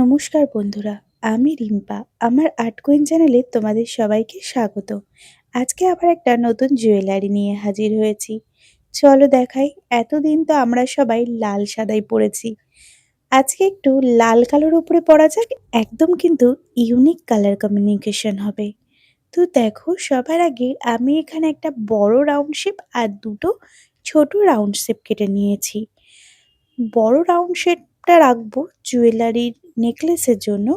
নমস্কার বন্ধুরা, আমি রিম্পা। আমার আর্ট কুইন চ্যানেলে তোমাদের সবাইকে স্বাগত। আজকে আবার একটা নতুন জুয়েলারি নিয়ে হাজির হয়েছি। চলো দেখাই, এতদিন তো আমরা সবাই লাল সাদাই পরেছি আজকে একটু লাল কালোর উপরে পরা যাক, একদম কিন্তু ইউনিক কালার কমিউনিকেশন হবে। তো দেখো, সবার আগে আমি এখানে একটা বড় রাউন্ড শেপ আর দুটো ছোট রাউন্ড শেপ কেটে নিয়েছি। বড় রাউন্ড শেপটা রাখব জুয়েলারির নেকলেসের জন্য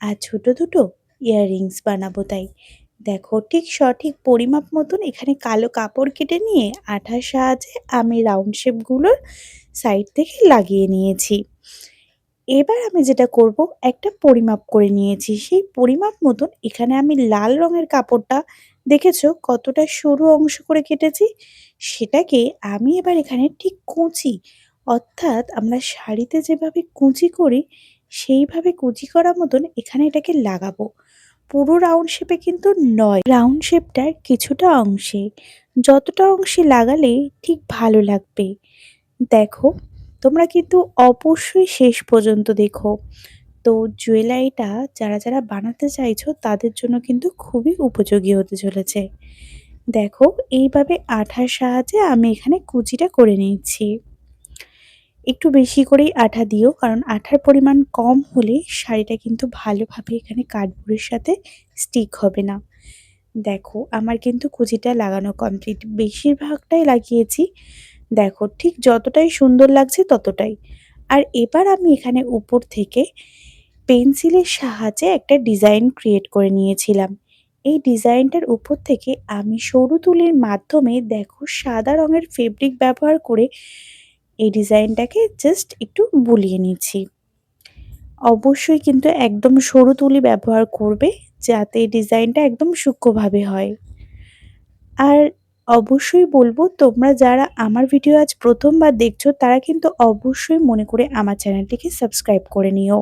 আর ছোট দুটো ইয়াররিংস বানাবো তাই। দেখো ঠিক সঠিক পরিমাপ মতন এখানে কালো কাপড় কেটে নিয়ে আঠার সাহায্যে আমি রাউন্ড শেপগুলোর সাইড থেকে লাগিয়ে নিয়েছি। এবার আমি যেটা করব, একটা পরিমাপ করে নিয়েছি। সেই পরিমাপ মতন এখানে আমি লাল রঙের কাপড়টা দেখেছ কতটা সরু অংশ করে কেটেছি? সেটাকে আমি এবার এখানে ঠিক কুচি অর্থাৎ আমরা শাড়িতে যেভাবে কুচি করি, সেইভাবে কুচি করা মতন এখানে এটাকে লাগাবো। পুরো রাউন্ড শেপে কিন্তু নয়, রাউন্ড শেপটার কিছুটা অংশে। যতটা অংশে লাগালে ঠিক ভালো লাগবে। দেখো, তোমরা কিন্তু অবশ্যই শেষ পর্যন্ত দেখো। তো জুয়েলারিটা যারা যারা বানাতে চাইছো, তাদের জন্য কিন্তু খুবই উপযোগী হতে চলেছে। দেখো, এইভাবে আঠার সাহায্যে আমি এখানে কুচিটা করে নিচ্ছি একটু বেশি করেই আঠা দিও, কারণ আঠার পরিমাণ কম হলে শাড়িটা কিন্তু ভালোভাবে এখানে কাঠবোর্ডের সাথে স্টিক হবে না। দেখো, আমার কিন্তু কুচিটা লাগানো কমপ্লিট বেশিরভাগটাই লাগিয়েছি। দেখো, ঠিক যতটাই সুন্দর লাগছে ততটাই। আর এবার আমি এখানে উপর থেকে পেন্সিলের সাহায্যে একটা ডিজাইন ক্রিয়েট করে নিয়েছিলাম। এই ডিজাইনটার উপর থেকে আমি সরু তুলির মাধ্যমে, দেখো, সাদা রঙের ফেব্রিক ব্যবহার করে এই ডিজাইনটাকে জাস্ট একটু বুলিয়ে নিচ্ছি। অবশ্যই কিন্তু একদম সরু তুলি ব্যবহার করবে যাতে ডিজাইনটা একদম সূক্ষ্মভাবে হয়। আর অবশ্যই বলব, তোমরা যারা আমার ভিডিও আজ প্রথমবার দেখছ, তারা কিন্তু অবশ্যই মনে করে আমার চ্যানেলটিকে সাবস্ক্রাইব করে নিও।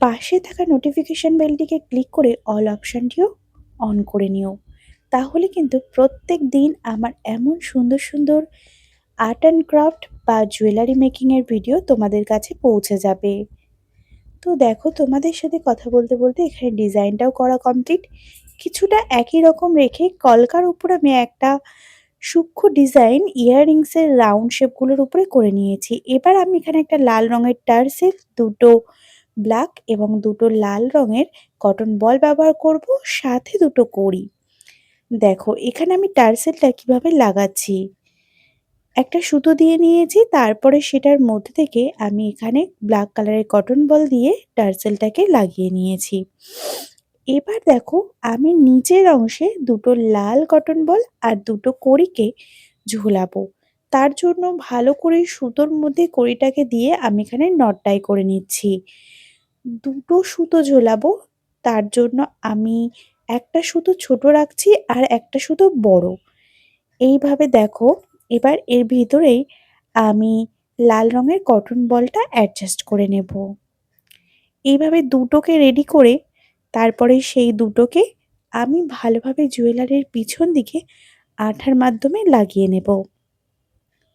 পাশে থাকা নোটিফিকেশান বেলটিকে ক্লিক করে অল অপশানটিও অন করে নিও। তাহলে কিন্তু প্রত্যেক দিন আমার এমন সুন্দর সুন্দর আর্ট অ্যান্ড ক্রাফট বা জুয়েলারি মেকিংয়ের ভিডিও তোমাদের কাছে পৌঁছে যাবে। তো দেখো, তোমাদের সাথে কথা বলতে বলতে এখানে ডিজাইনটাও করা কমপ্লিট। কিছুটা একই রকম রেখে কলকার উপর আমি একটা সূক্ষ্ম ডিজাইন ইয়াররিংসের রাউন্ড শেপগুলোর উপরে করে নিয়েছি। এবার আমি এখানে একটা লাল রঙের টার্সেল, দুটো ব্ল্যাক এবং দুটো লাল রঙের কটন বল ব্যবহার করব, সাথে দুটো করি দেখো, এখানে আমি টার্সেলটা কীভাবে লাগাচ্ছি? একটা সুতো দিয়ে নিয়েছি, তারপরে সেটার মধ্যে থেকে আমি এখানে ব্ল্যাক কালারের কটন বল দিয়ে টার্সেলটাকে লাগিয়ে নিয়েছি। এবার দেখো, আমি নিচের অংশে দুটো লাল কটন বল আর দুটো কড়িকে ঝোলাবো। তার জন্য ভালো করে সুতোর মধ্যে কড়িটাকে দিয়ে আমি এখানে নটটাই করে নিচ্ছি। দুটো সুতো ঝোলাবো, তার জন্য আমি একটা সুতো ছোট রাখছি আর একটা সুতো বড়। এইভাবে দেখো এবার এর ভিতরেই আমি লাল রঙের কটন বলটা অ্যাডজাস্ট করে নেব। এইভাবে দুটোকে রেডি করে তারপরে সেই দুটোকে আমি ভালোভাবে জুয়েলারির পিছন দিকে আঠার মাধ্যমে লাগিয়ে নেব।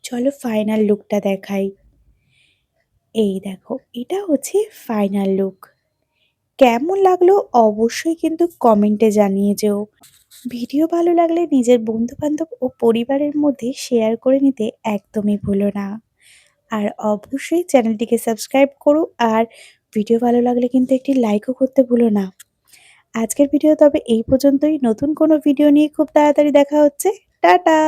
চলো ফাইনাল লুকটা দেখাই। এই দেখো, এটা হচ্ছে ফাইনাল লুক কেমন লাগল অবশ্যই কিন্তু কমেন্টে জানিয়ে যেও। ভিডিও ভালো লাগলে নিজের বন্ধুবান্ধব ও পরিবারের মধ্যে শেয়ার করে নিতে একদমই ভুলো না। আর অবশ্যই চ্যানেলটিকে সাবস্ক্রাইব করো আর ভিডিও ভালো লাগলে কিন্তু একটি লাইকও করতে ভুলো না। আজকের ভিডিও তবে এই পর্যন্তই। নতুন কোনো ভিডিও নিয়ে খুব তাড়াতাড়ি দেখা হচ্ছে। টাটা!